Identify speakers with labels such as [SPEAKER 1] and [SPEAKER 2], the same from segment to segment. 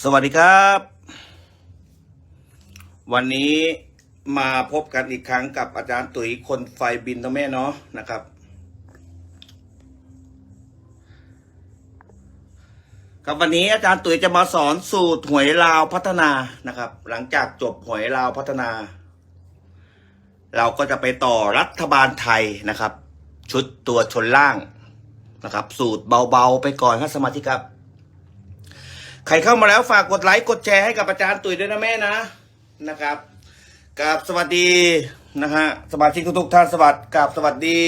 [SPEAKER 1] สวัสดีครับ วันนี้มาพบกันอีกครั้งกับอาจารย์ตุ๋ยคนไฟบินนะแม่เนาะนะครับ ครับวันนี้อาจารย์ตุ๋ยจะมาสอนสูตรหวยลาวพัฒนานะครับ หลังจากจบหวยลาวพัฒนา เราก็จะไปต่อรัฐบาลไทยนะครับ ชุดตัวชนล่างนะครับ สูตรเบาๆไปก่อนครับสมาชิกครับ ใครเข้ามาแล้วฝากกดไลค์กดแชร์ให้กับอาจารย์ตุ๋ยด้วยนะแม่นะนะครับกับสวัสดีนะฮะสมาชิกทุกๆท่านสวัสดีกับสวัสดี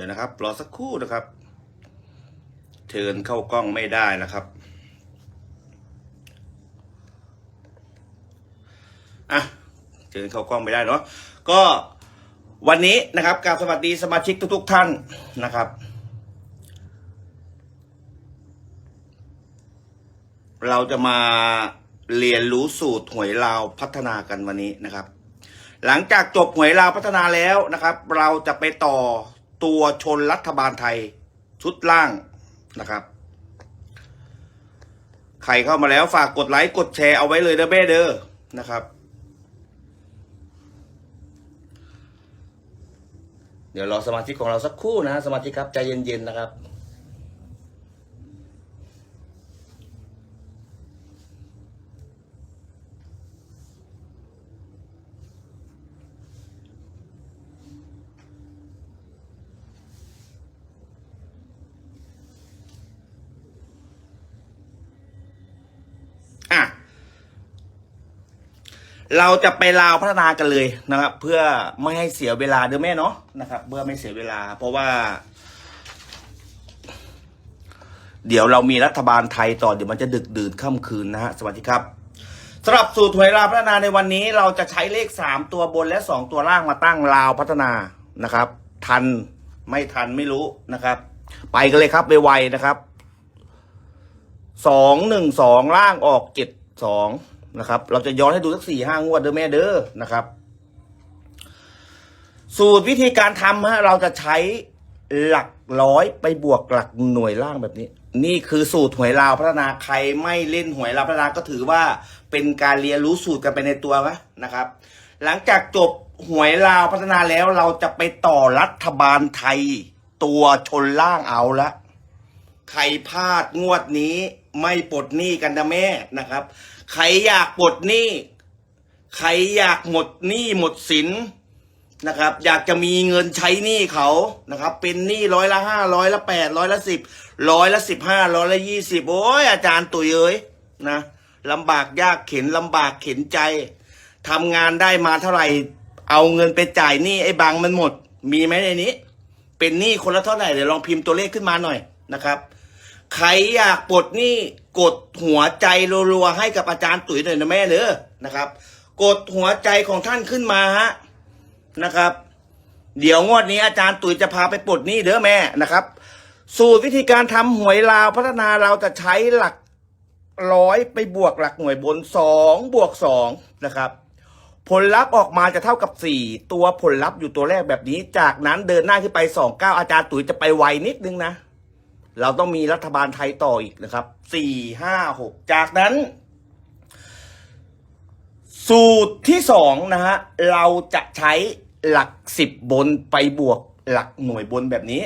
[SPEAKER 1] ดี๋ยวนะครับ รอสักครู่นะครับเชิญเข้ากล้องไม่ได้นะครับอะเชิญเข้ากล้องไม่ได้เนาะก็วันนี้นะครับกราบสวัสดีสมาชิกทุก ๆ ท่านนะครับ เราจะมาเรียนรู้สูตรหวยลาวพัฒนากันวันนี้นะครับ หลังจากจบหวยลาวพัฒนาแล้วนะครับ เราจะไปต่อ ตัวชนรัฐบาลไทยชุดล่างนะครับ ใครเข้ามาแล้วฝากกดไลค์กดแชร์เอาไว้เลยนะแม่เด้อนะครับ เดี๋ยวรอสมาชิกของเราสักครู่นะสมาชิกครับใจเย็นๆนะครับ เราจะไปลาวพัฒนากันเลยนะครับ เพื่อไม่ให้เสียเวลาเด้อแม่เนาะนะครับ เพื่อไม่เสียเวลา เพราะว่า เดี๋ยวเรามีรัฐบาลไทยต่อเดี๋ยวมันจะดึกดื่นค่ำคืนนะฮะสวัสดีครับสำหรับสูตรหวยลาวพัฒนาในวันนี้ เราจะใช้เลขสามตัวบนและสองตัวล่างมาตั้งลาวพัฒนานะครับ ทันไม่ทันไม่รู้นะครับ ไปกันเลยครับไวๆนะครับสองหนึ่งสองล่างออกเจ็ดสอง นะครับ เราจะย้อนให้ดูสักสี่ห้างวดเด้อแม่เด้อนะครับ สูตรวิธีการทำฮะเราจะใช้หลักร้อยไปบวกหลักหน่วยล่างแบบนี้ นี่คือสูตรหวยลาวพัฒนาใครไม่เล่นหวยลาวพัฒนาก็ถือว่าเป็นการเรียนรู้สูตรกันไปในตัวนะนะครับ หลังจากจบหวยลาวพัฒนาแล้วเราจะไปต่อรัฐบาลไทย ตัวชนล่างเอาละใครพลาดงวดนี้ ไม่ปลดหนี้กันนะแม่นะครับ ใครอยากปลดหนี้ ใครอยากหมดหนี้หมดสินนะครับ อยากจะมีเงินใช้หนี้เขานะครับ เป็นหนี้ร้อยละห้าร้อยละแปดร้อยละสิบร้อยละสิบห้าร้อยละยี่สิบโอ้ยอาจารย์ตุ๋ยเอ้ยนะลำบากยากเข็นลำบากเข็นใจทำงานได้มาเท่าไหร่ เอาเงินไปจ่ายหนี้ไอ้บางมันหมด มีไหมในนี้ เป็นหนี้คนละเท่าไหร่เดี๋ยวลองพิมพ์ตัวเลขขึ้นมาหน่อยนะครับ ใครอยากปลดหนี้กดหัวใจรัวๆให้กับอาจารย์ตุ๋ยหน่อยนะแม่เด้อนะครับ กดหัวใจของท่านขึ้นมาฮะนะครับ เดี๋ยวงวดนี้อาจารย์ตุ๋ยจะพาไปปลดหนี้เด้อแม่นะครับ สูตรวิธีการทำหวยลาวพัฒนาเราจะใช้หลักร้อยไปบวกหลักหน่วยบนสองบวกสองนะครับผลลัพธ์ออกมาจะเท่ากับ 4 ตัวผลลัพธ์อยู่ตัวแรกแบบนี้ จากนั้นเดินหน้าขึ้นไป 2 9 อาจารย์ตุ๋ยจะไปไวนิดนึงนะ เราต้องมีรัฐบาลไทยต่ออีกนะครับ4 5 6จากนั้น สูตรที่สองนะฮะเราจะใช้หลัก10บบนไปบวกหลักหน่วยบนแบบนี้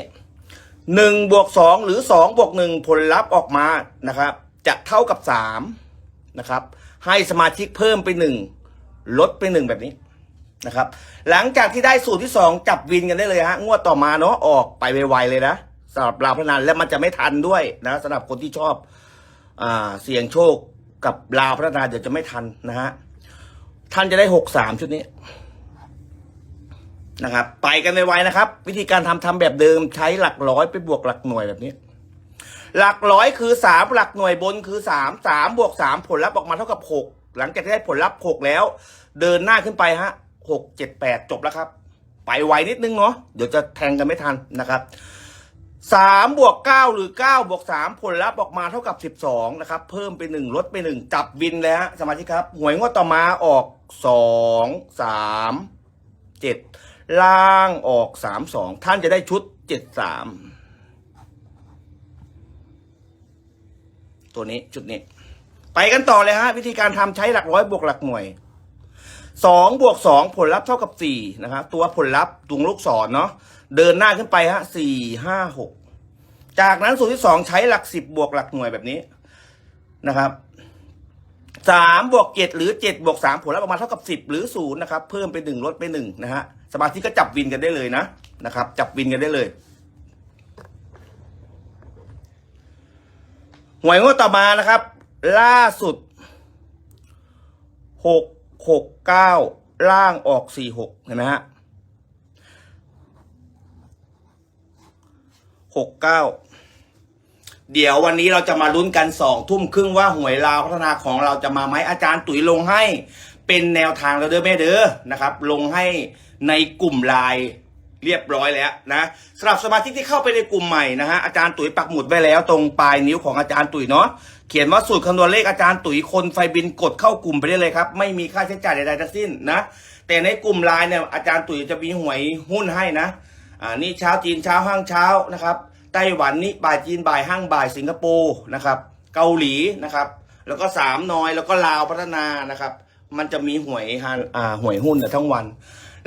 [SPEAKER 1] 1บวก2หรือ2บวก1ผลลัพธ์ออกมานะครับ จะเท่ากับ3นะครับ ให้สมาชิกเพิ่มไป1ลดไป1แบบนี้นะครับ หลังจากที่ได้สูตรที่2จับวินกันได้เลยฮะงวดต่อมาเนาะออกไปไวๆเลยนะ สำหรับลาวพนันและมันจะไม่ทันด้วยนะสำหรับคนที่ชอบอ่าเสี่ยงโชคกับลาวพัฒนาเดี๋ยวจะไม่ทันนะฮะท่านจะได้หกสามชุดนี้นะครับ ไปกันไวๆนะครับ วิธีการทำทำแบบเดิมใช้หลักร้อยไปบวกหลักหน่วยแบบนี้ หลักร้อยคือสามหลักหน่วยบนคือสามสามบวกสามผลลัพธ์ออกมาเท่ากับหกหลังจากที่ได้ผลลัพธ์หกแล้ว เดินหน้าขึ้นไปฮะหกเจ็ดแปดจบแล้วครับ ไปไวนิดนึงเนาะเดี๋ยวจะแทงกันไม่ทันนะครับ สามบวกเก้าหรือเก้าบวกสามผลลัพธ์ออกมาเท่ากับสิบสองนะครับ เพิ่มไปหนึ่งลดไปหนึ่งจับวินเลยฮะสมาชิกครับหวยงวดต่อมาออกสองสามเจ็ดล่างออกสามสองท่านจะได้ชุดเจ็ดสามตัวนี้ชุดนี้ ไปกันต่อเลยฮะ วิธีการทำใช้หลักร้อยบวกหลักหน่วยสองบวกสองผลลัพธ์เท่ากับสี่นะครับตัวผลลัพธ์ตรงลูกศรเนาะ เดินหน้าขึ้นไปฮะสี่ห้าหกจากนั้นสูตรที่สองใช้หลักสิบบวกหลักหน่วยแบบนี้นะครับสามบวกเจ็ดหรือเจ็ดบวกสามผลลัพธ์ออกมาเท่ากับสิบหรือศูนย์นะครับ เพิ่มไปหนึ่งลดไปหนึ่งนะฮะสมาธิก็จับวินกันได้เลยนะนะครับ จับวินกันได้เลยหวยงวดต่อมานะครับ ล่าสุดหกหกเก้าล่างออกสี่หกเห็นไหมฮะ หกเก้าเดี๋ยววันนี้เราจะมาลุ้นกันสองทุ่มครึ่งว่าหวยลาวพัฒนาของเราจะมาไหมอาจารย์ตุ๋ยลงให้ เป็นแนวทางแล้วเด้อแม่เด้อนะครับ ลงให้ในกลุ่มไลน์เรียบร้อยแล้วนะสำหรับสมาชิกที่เข้าไปในกลุ่มใหม่นะฮะอาจารย์ตุ๋ยปักหมุดไว้แล้วตรงปลายนิ้วของอาจารย์ตุ๋ยเนาะเขียนว่าสูตรคำนวณเลขอาจารย์ตุ๋ยคนไฟบินกดเข้ากลุ่มไปได้เลยครับ ไม่มีค่าใช้จ่ายใดๆทั้งสิ้นนะแต่ในกลุ่มไลน์เนี่ยอาจารย์ตุ๋ยจะมีหวยหุ้นให้นะ อ่านี่เช้าจีนเช้าห้างเช้านะครับไต้หวันนี่บ่ายจีนบ่ายห้างบ่ายสิงคโปร์นะครับเกาหลีนะครับ แล้วก็สามนอยแล้วก็ลาวพัฒนานะครับ มันจะมีหวยฮานอ่าหวยหุ้นทั้งวัน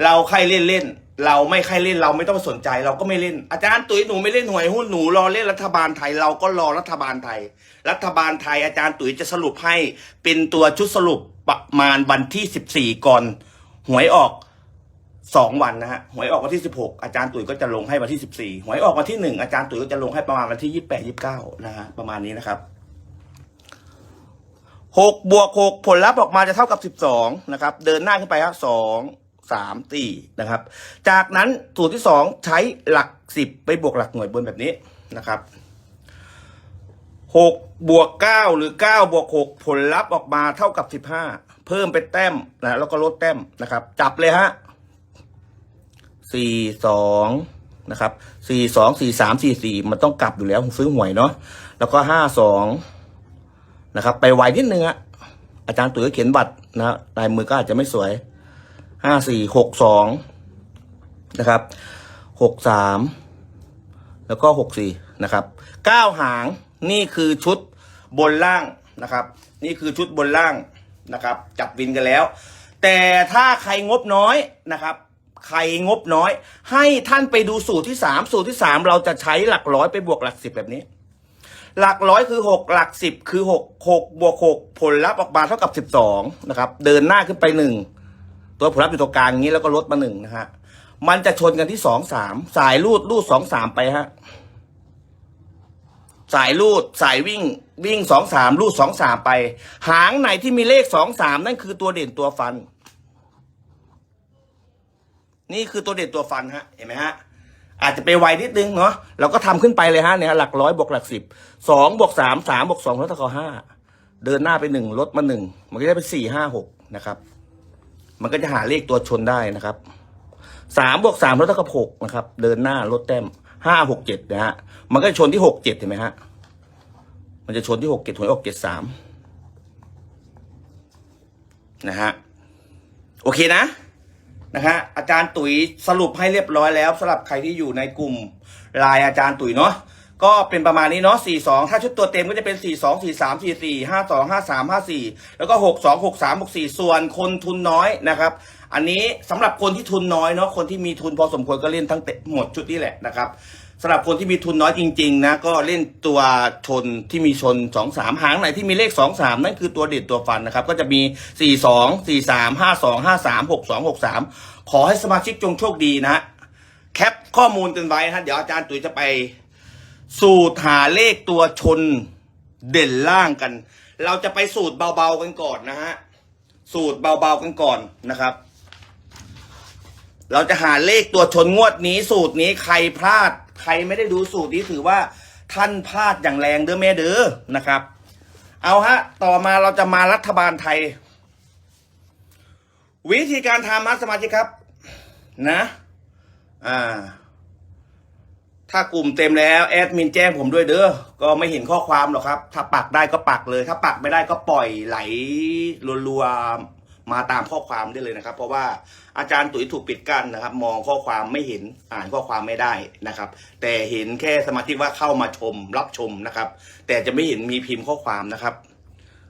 [SPEAKER 1] เราใครเล่นเล่น เราไม่ใครเล่นเราไม่ต้องสนใจเราก็ไม่เล่น อาจารย์ตุ๋ยหนูไม่เล่นหวยหุ้นหนูรอเล่นรัฐบาลไทยเราก็รอรัฐบาลไทย รัฐบาลไทยอาจารย์ตุ๋ยจะสรุปให้เป็นตัวชุดสรุปประมาณวันที่สิบสี่ก่อนหวยออก สองวันนะฮะหวยออกวันที่สิบหกอาจารย์ตุ๋ยก็จะลงให้วันที่สิบสี่หวยออกวันที่หนึ่งอาจารย์ตุ๋ยก็จะลงให้ประมาณวันที่ยี่สิบแปดยี่สิบเก้านะฮะประมาณนี้นะครับหกบวกหกผลลัพธ์ออกมาจะเท่ากับสิบสองนะครับ เดินหน้าขึ้นไปครับสองสามสี่นะครับ จากนั้นสูตรที่สองใช้หลักสิบไปบวกหลักหน่วยบนแบบนี้นะครับหกบวกเก้าหรือเก้าบวกหกผลลัพธ์ออกมาเท่ากับสิบห้าเพิ่มเป็นแต้มนะแล้วก็ลดแต้มนะครับ จับเลยฮะ สี่สองนะครับสี่สองสี่สามสี่สี่มันต้องกลับอยู่แล้วผมซื้อหวยเนาะแล้วก็ห้าสองนะครับ ไปไวนิดนึงอะอาจารย์ตุ๋ยเขียนบัตรนะลายมือก็อาจจะไม่สวยห้าสี่หกสองนะครับหกสามแล้วก็หกสี่นะครับเก้าหางนี่คือชุดบนล่างนะครับ นี่คือชุดบนล่างนะครับ จับวินกันแล้ว แต่ถ้าใครงบน้อยนะครับ ใครงบน้อย ให้ท่านไปดูสูตรที่สามสูตรที่สามเราจะใช้หลักร้อยไปบวกหลักสิบแบบนี้ หลักร้อยคือหกหลักสิบคือหกหกบวกหกผลลัพธ์ออกมาเท่ากับสิบสองนะครับ เดินหน้าขึ้นไปหนึ่งตัวผลลัพธ์อยู่ตรงกลางอย่างนี้แล้วก็ลดมาหนึ่งนะฮะมันจะชนกันที่สองสามสายรูดรูดสองสามไปฮะสายรูดสายวิ่งวิ่งสองสามรูดสองสามไป หางไหนที่มีเลขสองสามนั่นคือตัวเด่นตัวฟัน นี่คือตัวเด่นตัวฟันฮะเห็นไหมฮะอาจจะไปไวนิดนึงเนาะเราก็ทำขึ้นไปเลยฮะเนี่ยหลักร้อยบวกหลักสิบสองบวกสามสามบวกสองลดเท่ากับห้าเดินหน้าไปหนึ่งลดมาหนึ่งมันก็ได้เป็นสี่ห้าหกนะครับ มันก็จะหาเลขตัวชนได้นะครับสามบวกสามลดเท่ากับหกนะครับ เดินหน้าลดแต้มห้าหกเจ็ดนะฮะมันก็ชนที่หกเจ็ดเห็นไหมฮะมันจะชนที่หกเจ็ดหวยออกเจ็ดสามนะฮะโอเคนะ นะฮะอาจารย์ตุ๋ยสรุปให้เรียบร้อยแล้วสำหรับใครที่อยู่ในกลุ่มลายอาจารย์ตุ๋ยเนาะก็เป็นประมาณนี้เนาะ 42 ถ้าชุดตัวเต็มก็จะเป็น 42 43 44 52 53 54 แล้วก็ 62 63 64 ส่วนคนทุนน้อยนะครับ อันนี้สำหรับคนที่ทุนน้อยเนาะ คนที่มีทุนพอสมควรก็เล่นทั้งหมดชุดนี้แหละนะครับ สำหรับคนที่มีทุนน้อยจริงๆนะก็เล่นตัวชนที่มีชน 2 3 หางไหนที่มีเลข 2 3 นั่นคือตัวเด็ดตัวฟันนะครับ ก็จะมี 42 43 52 53 62 63 ขอให้สมาชิกจงโชคดีนะ แคปข้อมูลกันไว้นะเดี๋ยวอาจารย์ตุ๋ยจะไปสูตรหาเลขตัวชนเด่นล่างกัน เราจะไปสูตรเบาๆกันก่อนนะฮะสูตรเบาๆกันก่อนนะครับเราจะหาเลขตัวชนงวดนี้สูตรนี้ใครพลาด ใครไม่ได้ดูสูตรนี้ถือว่าท่านพลาดอย่างแรงเด้อแม่เด้อนะครับ เอาฮะ ต่อมาเราจะมารัฐบาลไทย วิธีการทำมาสมาชิกครับ นะ อ่า ถ้ากลุ่มเต็มแล้วแอดมินแจ้งผมด้วยเด้อก็ไม่เห็นข้อความหรอกครับ ถ้าปักได้ก็ปักเลย ถ้าปักไม่ได้ก็ปล่อยไหลรัวๆ มาตามข้อความได้เลยนะครับ เพราะว่าอาจารย์ตุ๋ยถูกปิดกั้นนะครับ มองข้อความไม่เห็นอ่านข้อความไม่ได้นะครับ แต่เห็นแค่สมาชิกว่าเข้ามาชมรับชมนะครับ แต่จะไม่เห็นมีพิมพ์ข้อความนะครับ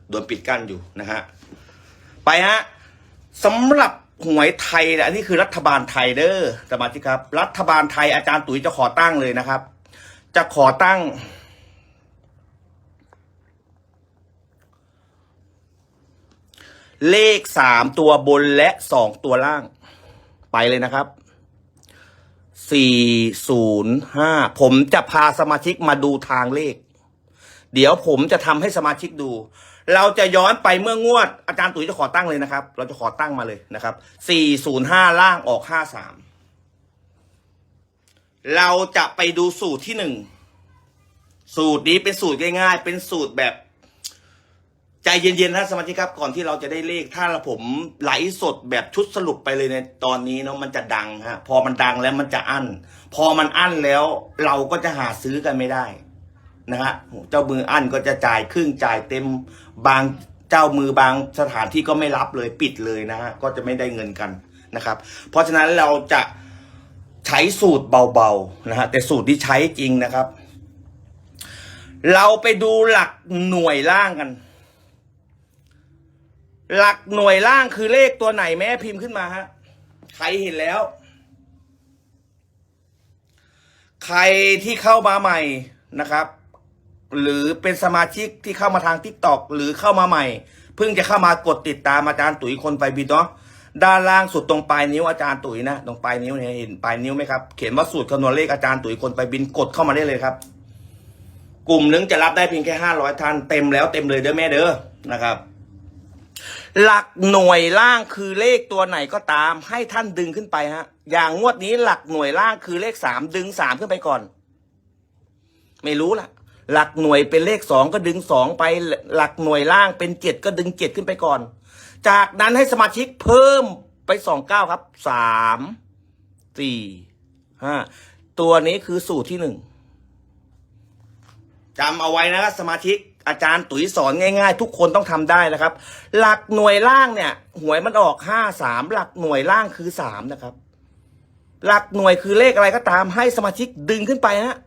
[SPEAKER 1] โดนปิดกั้นอยู่นะฮะไปฮะสำหรับหวยไทยนี่ยอันนี้คือรัฐบาลไทยเด้อสมาชิกครับ รัฐบาลไทยอาจารย์ตุ๋ยจะขอตั้งเลยนะครับ จะขอตั้ง เลขสามตัวบนและสองตัวล่าง ไปเลยนะครับสี่ศูนย์ห้าผมจะพาสมาชิกมาดูทางเลข เดี๋ยวผมจะทำให้สมาชิกดู เราจะย้อนไปเมื่องวด อาจารย์ตุ๋ยจะขอตั้งเลยนะครับ เราจะขอตั้งมาเลยนะครับ405ล่างออก53เราจะไปดูสูตรที่หนึ่งสูตรนี้เป็นสูตรง่ายๆ เป็นสูตรแบบ ใจเย็นๆนะสมาชิกครับก่อนที่เราจะได้เลขถ้าผมไหลฟ์สดแบบชุดสรุปไปเลยในตอนนี้เนาะมันจะดังฮะพอมันดังแล้วมันจะอั้น พอมันอั้นแล้วเราก็จะหาซื้อกันไม่ได้นะฮะเจ้ามืออั้นก็จะจ่ายครึ่งจ่ายเต็มบางเจ้ามือบางสถานที่ก็ไม่รับเลยปิดเลยนะฮะก็จะไม่ได้เงินกันนะครับ เพราะฉะนั้นเราจะใช้สูตรเบาๆนะฮะแต่สูตรที่ใช้จริงนะครับ เราไปดูหลักหน่วยล่างกัน หลักหน่วยล่างคือเลขตัวไหนแม่พิมพ์ขึ้นมาฮะ ใครเห็นแล้ว ใครที่เข้ามาใหม่นะครับ หรือเป็นสมาชิกที่เข้ามาทางทิกตอกหรือเข้ามาใหม่ เพิ่งจะเข้ามากดติดตามอาจารย์ตุ๋ยคนไปบินเนาะด้านล่างสุดตรงปลายนิ้วอาจารย์ตุ๋ยนะตรงปลายนิ้วเนี่ยเห็นปลายนิ้วไหมครับเขียนว่าสูตรคำนวณเลขอาจารย์ตุ๋ยคนไปบินกดเข้ามาได้เลยครับ กลุ่มหนึงจะรับได้เพียงแค่ห้าร้อยท่านเต็มแล้วเต็มเลยเด้อแม่เด้อนะครับ หลักหน่วยล่างคือเลขตัวไหนก็ตาม ให้ท่านดึงขึ้นไปฮะ อย่างงวดนี้หลักหน่วยล่างคือเลขสามดึงสามขึ้นไปก่อน ไม่รู้ล่ะ หลักหน่วยเป็นเลขสองก็ดึงสองไป หลักหน่วยล่างเป็นเจ็ดก็ดึงเจ็ดขึ้นไปก่อน จากนั้นให้สมาชิกเพิ่มไปสองเก้าครับสามสี่ห้าตัวนี้คือสูตรที่หนึ่งจำเอาไว้นะครับสมาชิก อาจารย์ตุ๋ยสอนง่าย ๆ ทุกคนต้องทำได้นะครับ หลักหน่วยล่างเนี่ย หวยมันออกห้าสามหลักหน่วยล่างคือสามนะครับ หลักหน่วยคือเลขอะไรก็ตามให้สมาชิกดึงขึ้นไปฮะ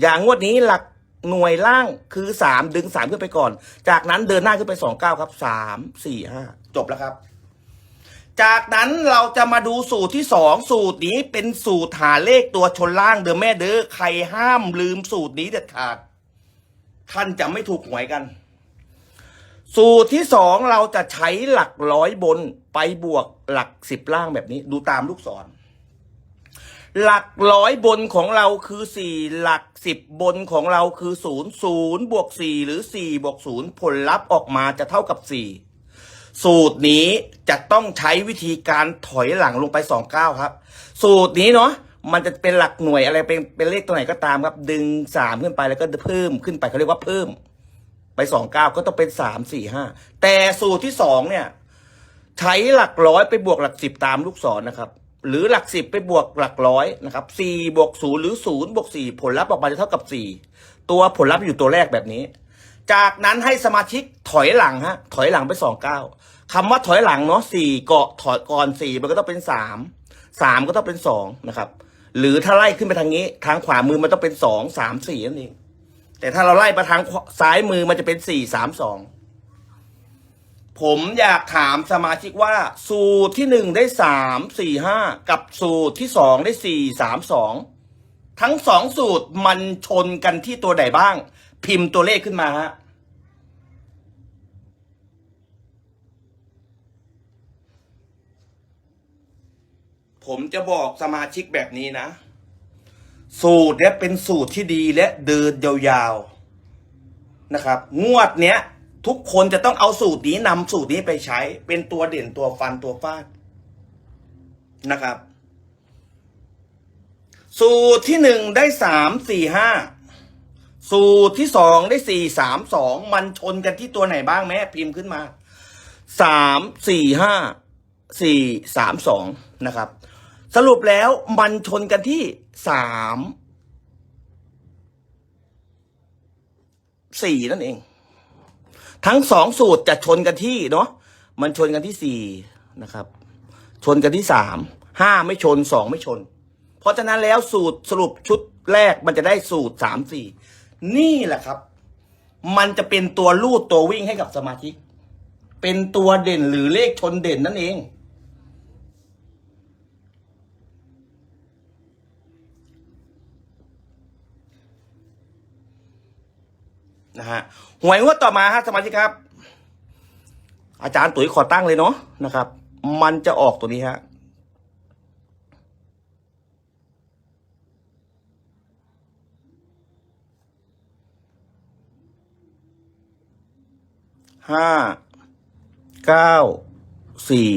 [SPEAKER 1] อย่างงวดนี้หลักหน่วยล่างคือสามดึงสามขึ้นไปก่อน จากนั้นเดินหน้าขึ้นไปสองเก้าครับสามสี่ห้าจบแล้วครับ จากนั้นเราจะมาดูสูตรที่สองสูตรนี้เป็นสูตรหาเลขตัวชนล่างเดิมแม่เด้อใครห้ามลืมสูตรนี้เด็ดขาด ท่านจะไม่ถูกหวยกัน สูตรที่สองเราจะใช้หลักร้อยบนไปบวกหลักสิบล่างแบบนี้ ดูตามลูกศร หลักร้อยบนของเราคือสี่หลักสิบบนของเราคือศูนย์ศูนย์บวกสี่หรือสี่บวกศูนย์ผลลัพธ์ออกมาจะเท่ากับสี่สูตรนี้จะต้องใช้วิธีการถอยหลังลงไปสองเก้าครับ สูตรนี้เนาะ มันจะเป็นหลักหน่วยอะไรเป็นเป็นเลขตัวไหนก็ตามครับ ดึงสามขึ้นไปแล้วก็เพิ่มขึ้นไปเขาเรียกว่าเพิ่ม ไปสองเก้าก็ต้องเป็นสามสี่ห้าแต่สูตรที่สองเนี่ย ใช้หลักร้อยไปบวกหลักสิบตามลูกศรนะครับ หรือหลักสิบไปบวกหลักร้อยนะครับสี่บวกศูนย์หรือศูนย์บวกสี่ผลลัพธ์ออกมาจะเท่ากับสี่ตัวผลลัพธ์อยู่ตัวแรกแบบนี้ จากนั้นให้สมาชิกถอยหลังฮะถอยหลังไปสองเก้าคำว่าถอยหลังเนาะสี่เกาะถอยก่อนสี่มันก็ต้องเป็นสามสามก็ต้องเป็นสองนะครับ หรือถ้าไล่ขึ้นไปทางนี้ ทางขวามือมันต้องเป็นสองสามสี่นั่นเองแต่ถ้าเราไล่มาทางซ้ายมือมันจะเป็นสี่สามสองผมอยากถามสมาชิกว่า สูตรที่หนึ่งได้สามสี่ห้ากับสูตรที่สองได้สี่สามสองทั้งสองสูตรมันชนกันที่ตัวใดบ้าง พิมพ์ตัวเลขขึ้นมาฮะ ผมจะบอกสมาชิกแบบนี้นะ สูตรเนี้ยเป็นสูตรที่ดีและเดินยาวๆนะครับ งวดเนี้ย ทุกคนจะต้องเอาสูตรนี้นำสูตรนี้ไปใช้ เป็นตัวเด่นตัวฟันตัวฟาดนะครับ สูตรที่หนึ่งได้สามสี่ห้าสูตรที่สองได้สี่สามสองมันชนกันที่ตัวไหนบ้างแม่พิมพ์ขึ้นมาสามสี่ห้าสี่สามสองนะครับ สรุปแล้วมันชนกันที่สามสี่นั่นเอง ทั้งสองสูตรจะชนกันที่เนาะมันชนกันที่สี่นะครับ ชนกันที่สามห้าไม่ชนสองไม่ชน เพราะฉะนั้นแล้วสูตรสรุปชุดแรกมันจะได้สูตรสามสี่นี่แหละครับ มันจะเป็นตัวลูดตัววิ่งให้กับสมาชิก เป็นตัวเด่นหรือเลขชนเด่นนั่นเอง นะฮะหวยงวดต่อมาฮะสมาชิกครับ อาจารย์ตุ๋ยขอตั้งเลยเนาะนะครับ มันจะออกตัวนี้ฮะห้าเก้าสี่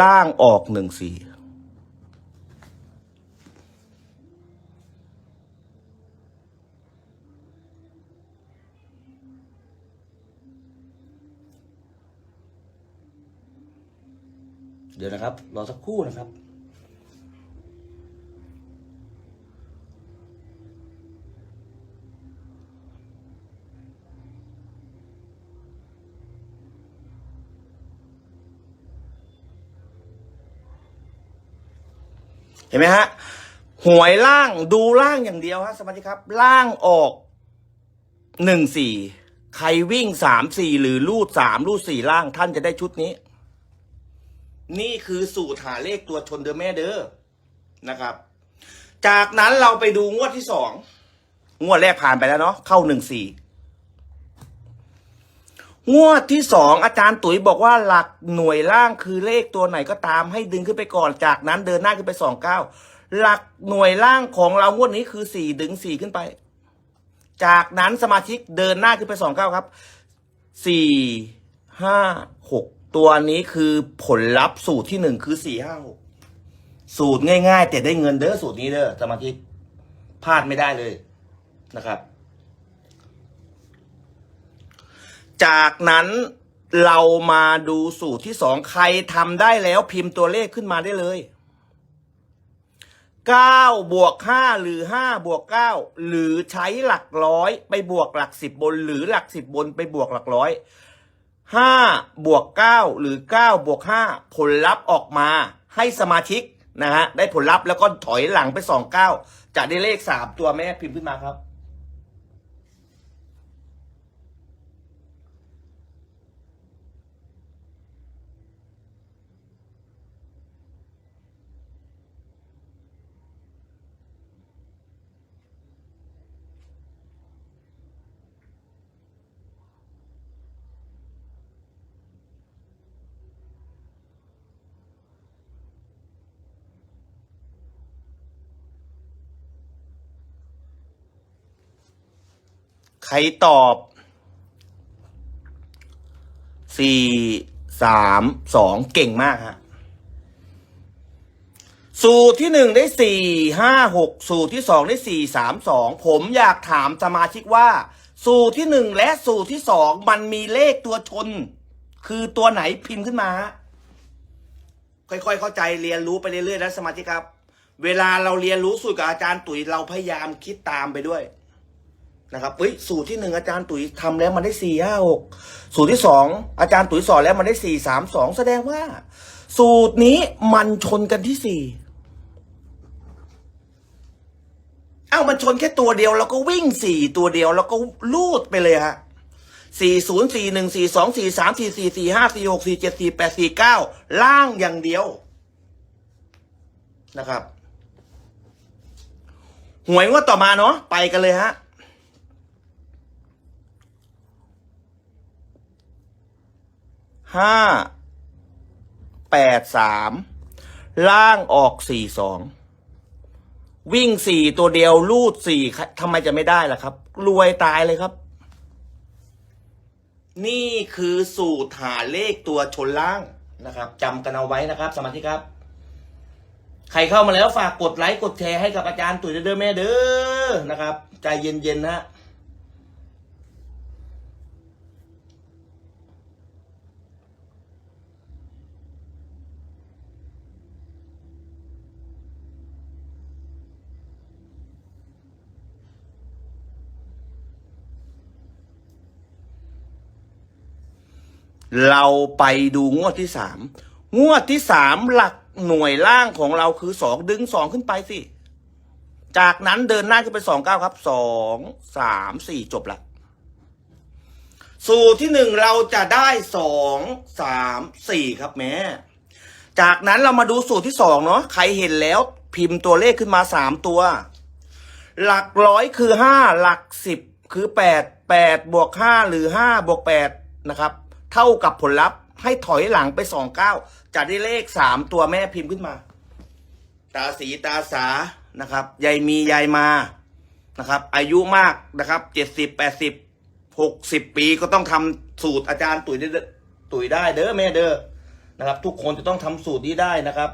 [SPEAKER 1] ล่างออกหนึ่งสี่ เดี๋ยวนะครับ รอสักครู่นะครับ เห็นไหมฮะ หวยล่างดูล่างอย่างเดียวฮะสมาชิกครับ ล่างออกหนึ่งสี่ใครวิ่งสามสี่หรือลูดสามลูดสี่ล่างท่านจะได้ชุดนี้ นี่คือสูตรหาเลขตัวชนเดอแม่เด้อนะครับ จากนั้นเราไปดูงวดที่สองงวดแรกผ่านไปแล้วเนาะเข้าหนึ่งสี่งวดที่สองอาจารย์ตุ๋ยบอกว่าหลักหน่วยล่างคือเลขตัวไหนก็ตามให้ดึงขึ้นไปก่อนจากนั้นเดินหน้าขึ้นไปสองเก้าหลักหน่วยล่างของเรางวดนี้คือสี่ดึงสี่ขึ้นไป จากนั้นสมาชิกเดินหน้าขึ้นไปสองเก้าครับสี่ห้าหก ตัวนี้คือผลลัพธ์สูตรที่หนึ่งคือสี่ห้าหกสูตรง่ายๆ แต่ได้เงินเด้อสูตรนี้เด้อสมาชิพลาดไม่ได้เลยนะครับ จากนั้นเรามาดูสูตรที่สองใครทำได้แล้วพิมพ์ตัวเลขขึ้นมาได้เลยเก้าบวกห้าหรือห้าบวกเก้าหรือใช้หลักร้อย ไปบวกหลักสิบบน หรือหลักสิบบนไปบวกหลักร้อย ห้าบวกเก้าหรือเก้าบวกห้าผลลัพธ์ออกมาให้สมาชิกนะฮะได้ผลลัพธ์แล้วก็ถอยหลังไปสองเก้าจะได้เลขสามตัวแม่พิมพ์ขึ้นมาครับ ครตอบสี่สามสองเก่งมากฮะสูตรที่หนึ่งได้สี่ห้าหกสูตรที่สองได้สี่สามสองผมอยากถามสมาชิกว่า สูตรที่หนึ่งและสูตรที่สองมันมีเลขตัวชน คือตัวไหนพิมพ์ขึ้นมา ค่อยๆ เข้าใจเรียนรู้ไปเรื่อยๆนะสมาชิกครับ เวลาเราเรียนรู้สูตรกับอาจารย์ตุ๋ยเราพยายามคิดตามไปด้วย นะครับเฮ้ยสูตรที่หนึ่งอาจารย์ตุ๋ยทำแล้วมันได้สี่ห้าหกสูตรที่สองอาจารย์ตุ๋ยสอนแล้วมันได้สี่สามสองแสดงว่า สูตรนี้มันชนกันที่สี่เอ้ามันชนแค่ตัวเดียวแล้วก็วิ่งสี่ตัวเดียวแล้วก็ลูดไปเลยฮะสี่ศูนย์สี่หนึ่งสี่สองสี่สามสี่สี่สี่ห้าสี่หกสี่เจ็ดสี่แปดสี่เก้าล่างอย่างเดียวนะครับ หวยงวดต่อมาเนาะไปกันเลยฮะ ห้าแปดสามล่างออกสี่สองวิ่งสี่ตัวเดียวลูดสี่ทำไมจะไม่ได้ล่ะครับ รวยตายเลยครับ นี่คือสูตรหาเลขตัวชนล่างนะครับจำกันเอาไว้นะครับ สมาชิครับ ใครเข้ามาแล้วฝากกดไลค์กดแชร์ให้กับอาจารย์ตุ๋ยเด้อแม่เด้อนะครับ ใจเย็นๆนะ เราไปดูงวดที่สามงวดที่สามหลักหน่วยล่างของเราคือสองดึงสองขึ้นไปสิ จากนั้นเดินหน้าขึ้นไปสองเก้าครับสองสามสี่จบละสูตรที่หนึ่งเราจะได้สองสามสี่ครับแม่จากนั้นเรามาดูสูตรที่สองเนาะใครเห็นแล้วพิมพ์ตัวเลขขึ้นมาสามตัว หลักร้อยคือห้าหลักสิบคือแปดแปดบวกห้าหรือห้าบวกแปดนะครับ เท่ากับผลลัพธ์ ให้ถอยหลังไปสองเก้าจะได้เลขสามตัวแม่พิมพ์ขึ้นมา ตาสีตาสานะครับยายมียายมานะครับ อายุมากนะครับเจ็ดสิบแปดสิบหกสิบปีก็ต้องทำสูตรอาจารย์ตุ๋ยได้ตุ๋ยได้เด้อแม่เด้อนะครับ ทุกคนจะต้องทำสูตรนี้ได้นะครับ